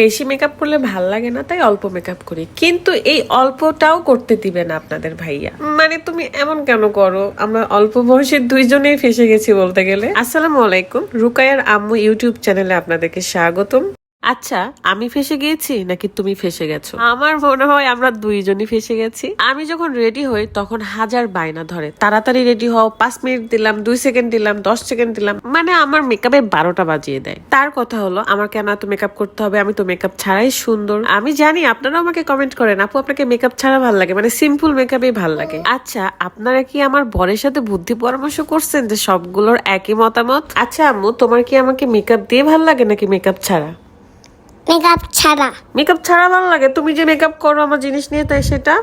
বেশি মেকআপ করলে ভালো লাগে না, তাই অল্প মেকআপ করি। কিন্তু এই অল্পটাও করতে দিবে না আপনাদের ভাইয়া। মানে তুমি এমন কেন করো? আমরা অল্প বয়সে দুইজনেই ফেসে গেছি বলতে গেলে। আসসালামু আলাইকুম। রুকায়ার আম্মু ইউটিউব চ্যানেলে আপনাদেরকে স্বাগতম। আচ্ছা আমি ফেসে গিয়েছি নাকি তুমি ফেসে গেছো? আমার মনে হয় আমরা দুইজনই ফেসে গেছি। আমি যখন রেডি হই, তখন হাজার বায়না ধরে। তাড়াতাড়ি রেডি হও, পাঁচ মিনিট দিলাম, দুই সেকেন্ড দিলাম, দশ সেকেন্ড দিলাম। মানে আমার মেকআপে বারোটা বাজিয়ে দেয়। তার কথা হলো, আমার কেন এত মেকআপ করতে হবে? আমি তো মেকআপ ছাড়াই সুন্দর। আমি জানি, আপনারাও আমাকে কমেন্ট করেন, আপু, আপনাকে মেকআপ ছাড়া ভালো লাগে? মানে সিম্পল মেকআপই ভালো লাগে। আচ্ছা আপনারা কি আমার বরের সাথে বুদ্ধি পরামর্শ করছেন যে সবগুলোর একই মতামত? আচ্ছা আম্মু, তোমার কি আমাকে মেকআপ দিয়ে ভালো লাগে নাকি মেকআপ ছাড়া? মেকআপ ছাড়া। মেকআপ ছাড়া ভালো লাগে। তুমি যে মেকআপ করো আমার জিনিস নিয়ে তাই সেটা?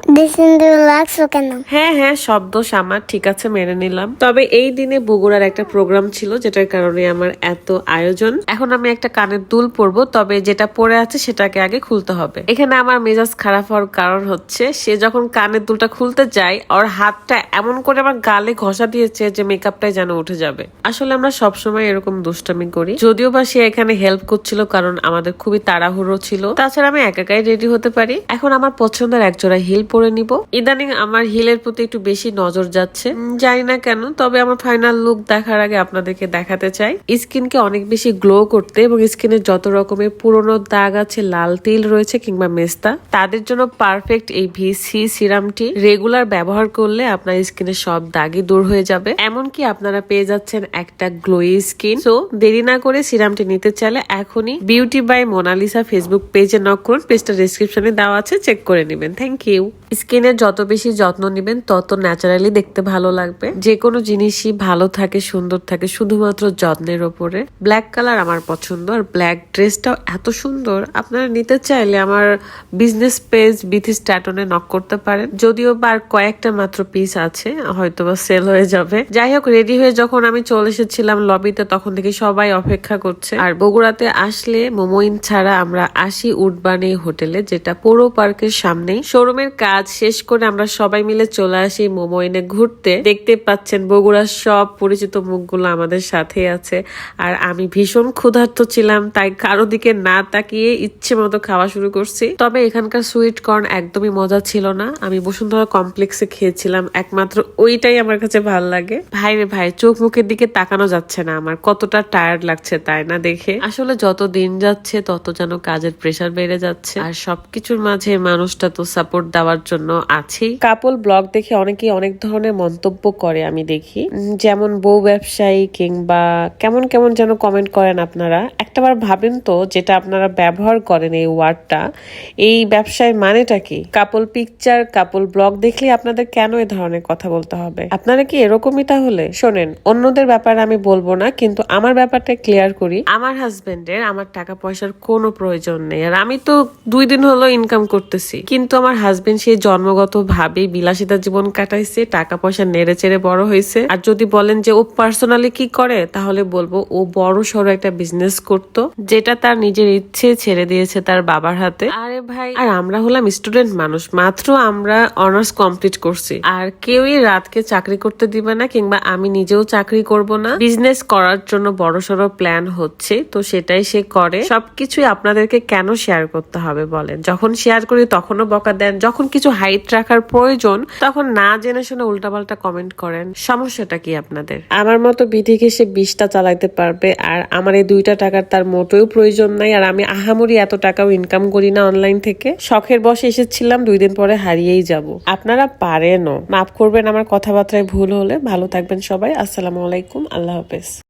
কেন হ্যাঁ হ্যাঁ শব্দ আমার। ঠিক আছে মেনে নিলাম। তবে এই দিনে বগুড়ার একটা প্রোগ্রাম ছিল যেটার কারণে আমার এত আয়োজন। এখন আমি একটা কানের দুল পরবো তবে যেটা পরে আছে সেটাকে আগে খুলতে হবে। এখানে আমার মেজাজ খারাপ হওয়ার কারণ হচ্ছে সে যখন কানের দুলটা খুলতে যায় ওর হাতটা এমন করে আমার গালে ঘষা দিয়েছে যে মেকআপটাই যেন উঠে যাবে। আসলে আমরা সবসময় এরকম দুষ্টামি করি। যদিও বা সে এখানে হেল্প করছিল কারণ আমাদের খুবই তাড়াহুড়ো ছিল। তাছাড়া আমি একা একাই রেডি হতে পারি। এখন আমার পছন্দের একজোড়া হিল পরে নিব। ইদানিং আমার হিলের প্রতি একটু বেশি নজর যাচ্ছে। জানি না কেন, তবে আমার ফাইনাল লুক দেখার আগে আপনাদেরকে দেখাতে চাই। স্কিনকে অনেক বেশি গ্লো করতে এবং স্কিনের যত রকমের পুরনো দাগ আছে, লাল তিল রয়েছে কিংবা মেস্তা, তাদের জন্য পারফেক্ট এই ভিসি সিরামটি রেগুলার ব্যবহার করলে আপনার স্কিনের সব দাগই দূর হয়ে যাবে। এমনকি আপনারা পেয়ে যাচ্ছেন একটা গ্লোই স্কিন তো দেরি না করে সিরামটি নিতে চাইলে এখনই বিউটি বাই মোনালিসা ফেসবুক পেজে নক করুন পেজটা ডিসক্রিপশনে দেওয়া আছে চেক করে নেবেন। থ্যাংক ইউ স্কিনের যত বেশি যত্ন নেবেন, তত ন্যাচারালি দেখতে ভালো লাগবে। যে কোনো জিনিসই ভালো থাকে, সুন্দর থাকে, শুধুমাত্র যত্নের ওপরে। ব্ল্যাক কালার আমার পছন্দ, আর ব্ল্যাক ড্রেসটাও এত সুন্দর। আপনারা নিতে চাইলে আমার বিজনেস পেজ বিথি স্ট্যাটনে নক করতে পারেন। যদিও বা আর কয়েকটা মাত্র পিস আছে হয়তো বা সেল হয়ে যাবে। যাই হোক রেডি হয়ে যখন আমি চলে এসেছিলাম লবিতে তখন থেকে সবাই অপেক্ষা করছে। আর বগুড়াতে আসলে মোমোইন ছাড়া আমরা আসি উডবানি হোটেলে, যেটা পৌর পার্কের সামনেই। শোরুমের কাজ শেষ করে আমরা সবাই মিলে চলে আসি মোমোইনে ঘুরতে। দেখতে পাচ্ছেন বগুড়ার সব পরিচিত মুখগুলো আমাদের সাথে আছে। আর আমি ভীষণ ক্ষুধার্ত ছিলাম, তাই কারও দিকে না তাকিয়ে ইচ্ছে মতো খাওয়া শুরু করছি। তবে এখানকার সুইট কর্ন একদমই মজা ছিল না। আমি বসুন্ধরা কমপ্লেক্সে খেয়েছিলাম, একমাত্র ওইটাই আমার কাছে ভালো লাগে। ভাই রে ভাই, চোখ মুখের দিকে তাকানো যাচ্ছে না আমার, কতটা টায়ার্ড লাগছে তাই না দেখে? আসলে যত দিন যাচ্ছে, তত যেন কাজের প্রেশার বেড়ে যাচ্ছে। আর সবকিছুর মাঝে মানুষটা তো সাপোর্ট দেওয়ার জন্য আছেই কাপল ব্লগ দেখে অনেকেই অনেক ধরনের মন্তব্য করে আমি দেখি। যেমন বউ ব্যবসায়ী কিংবা কেমন কেমন যেন কমেন্ট করেন আপনারা। একটাবার ভাবেন তো যেটা আপনারা ব্যবহার করেন এই ওয়ার্ডটা এই ব্যবসায় মানেটা কি? কাপল পিকচার কাপল ব্লগ দেখলে আপনাদের কেন এ ধরনের কথা বলতে হবে? আপনারা কি এরকমই তাহলে? শোনেন অন্যদের ব্যাপারে আমি বলব না কিন্তু আমার ব্যাপারটা ক্লিয়ার করি। আমার হাজবেন্ডের আমার টাকা পয়সার কোনো প্রয়োজন নেই। আর আমি তো দুই দিন হলো ইনকাম করতেছি। কিন্তু আমার হাজবেন্ড সেই জন্মগত ভাবে বিলাসিতা জীবন কাটাইছে টাকা পয়সা নেড়ে চেড়ে বড় হয়েছে আর যদি বলেন যে ও পার্সোনালি কি করে তাহলে বলব ও বড় সড়ো একটা বিজনেস করতো যেটা তার নিজের ইচ্ছে ছেড়ে দিয়েছে তার বাবার হাতে। আরে ভাই। আর আমরা হলাম স্টুডেন্ট মানুষ মাত্র আমরা অনার্স কমপ্লিট করছি। আর কেউই রাতকে চাকরি করতে দিবে না কিংবা আমি নিজেও চাকরি করব না। বিজনেস করার জন্য বড় সড়ো প্ল্যান হচ্ছে তো সেটাই সে করে। সবকিছুই আপনাদেরকে কেন শেয়ার করতে হবে বলেন? যখন শেয়ার করি তখনও বকা দেন যখন কিছু হাইট রাখার প্রয়োজন, তখন না জেনে শুনে উল্টাপাল্টা কমেন্ট করেন। সমস্যাটা কি আপনাদের? আমার মতো বিধি ঘেসে বিশটা চালাইতে পারবে, আর আমার এই দুইটা টাকার তার মোটেও প্রয়োজন নাই, আর আমি আহামরি এত টাকাও ইনকাম করি না অনলাইন থেকে। শখের বসে এসেছিলাম, দুই দিন পরে হারিয়েই যাব। আপনারা পারেনও। মাফ করবেন আমার কথাবার্তায় ভুল হলে। ভালো থাকবেন সবাই। আসসালামু আলাইকুম। আল্লাহ হাফেজ।